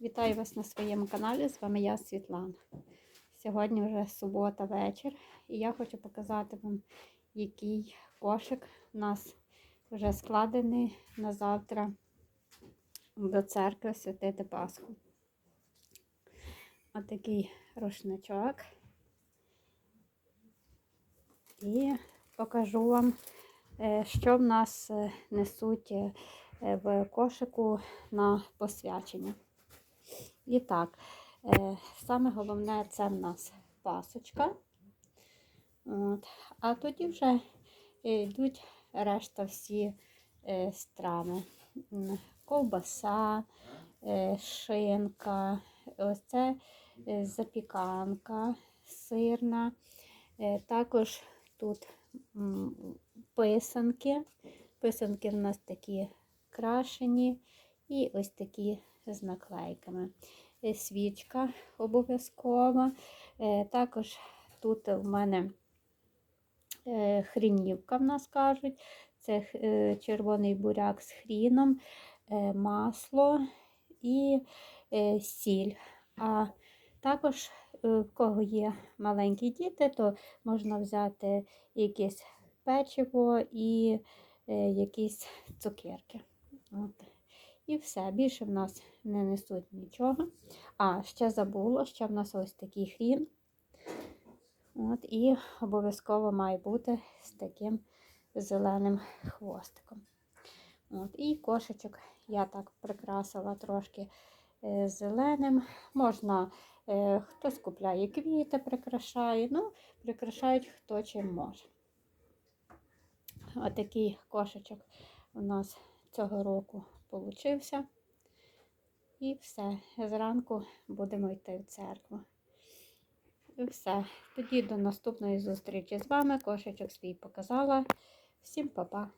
Вітаю вас на своєму каналі. З вами я Світлана. Сьогодні вже субота вечір, і я хочу показати вам, який кошик у нас вже складений на завтра до церкви святити Пасху. Отакий рушничок. І покажу вам, е, що в нас е, несуть е, в кошику на посвячення. І так, е, саме головне це в нас пасочка. От. А тоді вже йдуть решта всі е, страви. Ковбаса, е, шинка, ось це запіканка сирна. Також тут писанки. Писанки в нас такі крашені і ось такі з наклейками. Е, Свічка обов'язкова. Е, Також тут в мене е, хрінівка, в нас кажуть. Це червоний буряк з хріном, масло і сіль. А також, в кого є маленькі діти, то можна взяти якесь печиво і якісь цукерки. От. І все, більше в нас не несуть нічого. А, ще забула, ще в нас ось такий хрін. От, і обов'язково має бути з таким зеленим хвостиком. От, і кошечок я так прикрасила трошки е, зеленим. Можна, е, хтось купляє квіти, прикрашає, ну, прикрашають хто чим може. Отакий кошечок у нас цього року получився. І все. Зранку будемо йти в церкву. І все. Тоді до наступної зустрічі з вами. Кошечок свій показала. Всім па-па.